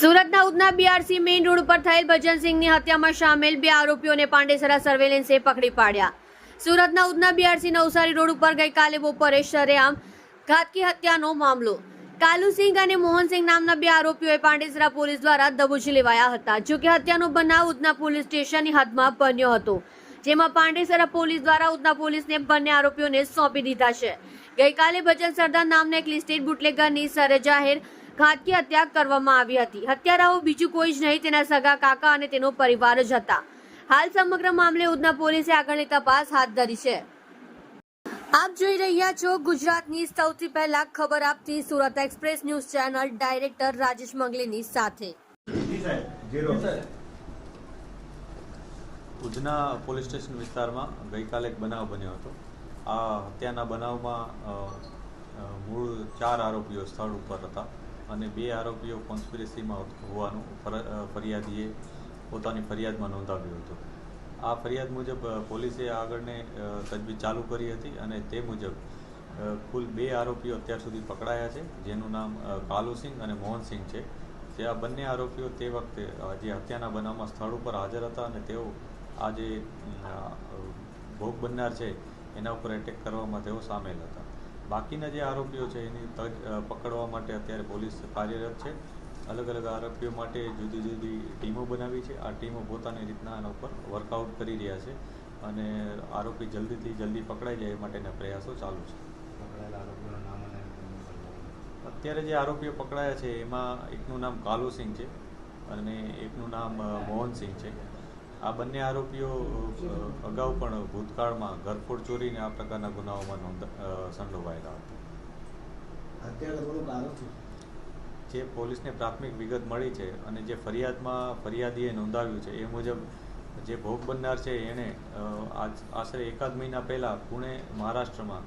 સુરતના Udhna BRC main road ઉપર થયેલ ભજનસિંહની હત્યામાં સામેલ બે આરોપીઓને પાંડેસરા સર્વેલન્સે પકડી પાડ્યા. સુરતના ઉધના બીઆરસી નવસારી રોડ ઉપર ગઈકાલે બપોરે શરેઆમ ઘાતકી હત્યાનો મામલો. કાલુસિંહ અને મોહનસિંહ નામના બે આરોપીઓએ પાંડેસરા પોલીસ દ્વારા દબોચી લેવાયા હતા જોકે હત્યાનો બનાવ ઉધના પોલીસ સ્ટેશનની હદમાં બન્યો હતો, જેમાં પાંડેસરા પોલીસ દ્વારા ઉધના પોલીસને બંને આરોપીઓને સોંપી દીધા છે. ગઈકાલે ભજન સરદાર નામના એક લિસ્ટેડ બુટલેગરની સરે જાહેર ઘાતકી હત્યા કરવામાં આવી હતી. હત્યારાઓ બીજું કોઈ જ નહીં, તેના સગા કાકા અને તેનો પરિવાર જ હતા. હાલ સમગ્ર મામલે ઉધના પોલીસે આગળની તપાસ હાથ ધરી છે. આપ જોઈ રહ્યા છો ગુજરાતની સૌથી પહેલા ખબર આપતી Surat express news channel director Rajesh મંગલીની સાથે. ઉધના પોલીસ સ્ટેશન વિસ્તારમાં ગઈકાલે એક બનાવ બન્યો હતો. આ હત્યાના બનાવમાં મૂળ ચાર આરોપીઓ સ્થળ ઉપર હતા. અને બે આરોપીઓ કોન્સ્પિરસીમાં હોવાનું ફર- ફરિયાદીએ પોતાની ફરિયાદમાં નોંધાવ્યું હતું. આ ફરિયાદ મુજબ પોલીસે આગળને તજવીજ ચાલુ કરી હતી અને તે મુજબ કુલ બે આરોપીઓ અત્યાર સુધી પકડાયા છે, જેનું નામ કાલુસિંહ અને મોહનસિંહ છે. જે આ બંને આરોપીઓ તે વખતે જે હત્યાના બનાવમાં સ્થળ ઉપર હાજર હતા અને તેઓ આ જે ભોગ બનનાર છે, એના ઉપર એટેક કરવામાં તેઓ સામેલ હતા. બાકીના જે આરોપીઓ છે એની તજ પકડવા માટે અત્યારે પોલીસ કાર્યરત છે. અલગ અલગ આરોપીઓ માટે જુદી જુદી ટીમો બનાવી છે. આ ટીમો પોતાની રીતના આના ઉપર વર્કઆઉટ કરી રહ્યા છે અને આરોપી જલ્દીથી જલ્દી પકડાઈ જાય એ માટેના પ્રયાસો ચાલુ છે. પકડાયેલા આરોપીઓના નામ અને અત્યારે જે આરોપીઓ પકડાયા છે એમાં એકનું નામ કાલુસિંહ છે અને એકનું નામ મોહનસિંહ છે. આ બંને આરોપીઓ અગાઉ પણ ભૂતકાળમાં ઘરફોડ ચોરીને આ પ્રકારના ગુનાઓમાં નોંધ સંડોવાયેલા હતા. જે પોલીસને પ્રાથમિક વિગત મળી છે અને જે ફરિયાદમાં ફરિયાદીએ નોંધાવ્યું છે એ મુજબ જે ભોગ બનનાર છે એણે આજ આશરે એકાદ મહિના પહેલાં પુણે મહારાષ્ટ્રમાં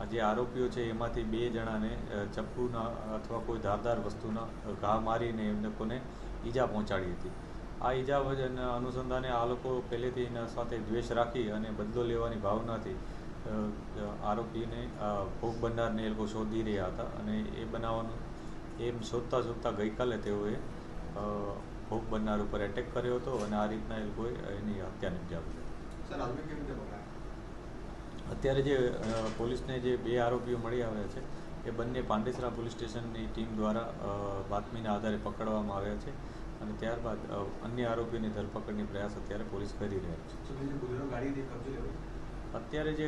આ જે આરોપીઓ છે એમાંથી બે જણાને ચપ્પુના અથવા કોઈ ધારદાર વસ્તુના ઘા મારીને એમ લોકોને ઈજા પહોંચાડી હતી. આ ઈજા વજન અનુસંધાને આ લોકો પહેલેથી એના સાથે દ્વેષ રાખી અને બદલો લેવાની ભાવનાથી આરોપીને ભોગ બનનારને એ લોકો શોધી રહ્યા હતા અને એ બનાવવાનું એમ શોધતા શોધતા ગઈકાલે તેઓએ ભોગ બનનાર ઉપર એટેક કર્યો હતો અને આ રીતના એ લોકોએ એની હત્યા નિપજાવી હતી અત્યારે જે પોલીસને જે બે આરોપીઓ મળી આવ્યા છે એ બંને પાંડેસરા પોલીસ સ્ટેશનની ટીમ દ્વારા બાતમીના આધારે પકડવામાં આવ્યા છે. અને ત્યારબાદ અન્ય આરોપીઓની ધરપકડની પ્રયાસ અત્યારે પોલીસ કરી રહી છે. અત્યારે જે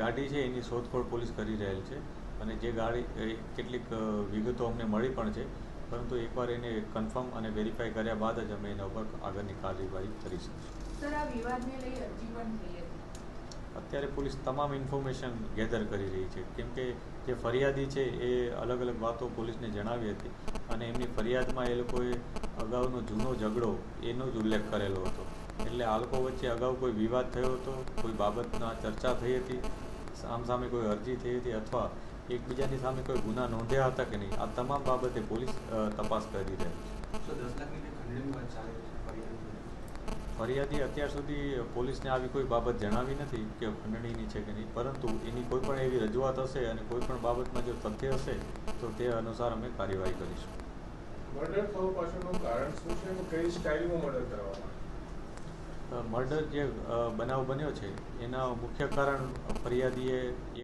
ગાડી છે એની શોધખોળ પોલીસ કરી રહેલ છે અને જે ગાડી એ કેટલીક વિગતો અમને મળી પણ છે પરંતુ એકવાર એને કન્ફર્મ અને વેરીફાઈ કર્યા બાદ જ અમે એના ઉપર આગળની કાર્યવાહી કરી શકીશું. સર આ વિવાદને લઈ અરજી પણ થઈ હતી. અત્યારે પોલીસ તમામ ઇન્ફોર્મેશન ગેધર કરી રહી છે. કેમ કે જે ફરિયાદી છે એ અલગ અલગ વાતો પોલીસને જણાવી હતી અને એમની ફરિયાદમાં એ લોકોએ અગાઉનો જૂનો ઝઘડો એનો જ ઉલ્લેખ કરેલો હતો. એટલે આ લોકો વચ્ચે અગાઉ કોઈ વિવાદ થયો હતો? કોઈ બાબતના ચર્ચા થઈ હતી? સામસામે કોઈ અરજી થઈ હતી અથવા એકબીજાની સામે કોઈ ગુના નોંધ્યા હતા કે નહીં? આ તમામ બાબતે પોલીસ તપાસ કરી રહી છે. ફરિયાદ અત્યાર સુધી પોલીસને આવી કોઈ બાબત જણાવી નથી કે ખંડણીની છે કે નહીં પરંતુ એની કોઈ પણ એવી રજૂઆત હશે અને કોઈ પણ બાબતમાં જો તથ્ય હશે તો તે અનુસાર અમે કાર્યવાહી કરીશું. મર્ડર થવું પાછળનું કારણ શું છે અને કઈ સ્ટાઇલમાં મર્ડર કરવામાં મર્ડર જે બનાવ બન્યો છે એના મુખ્ય કારણ ફરિયાદીએ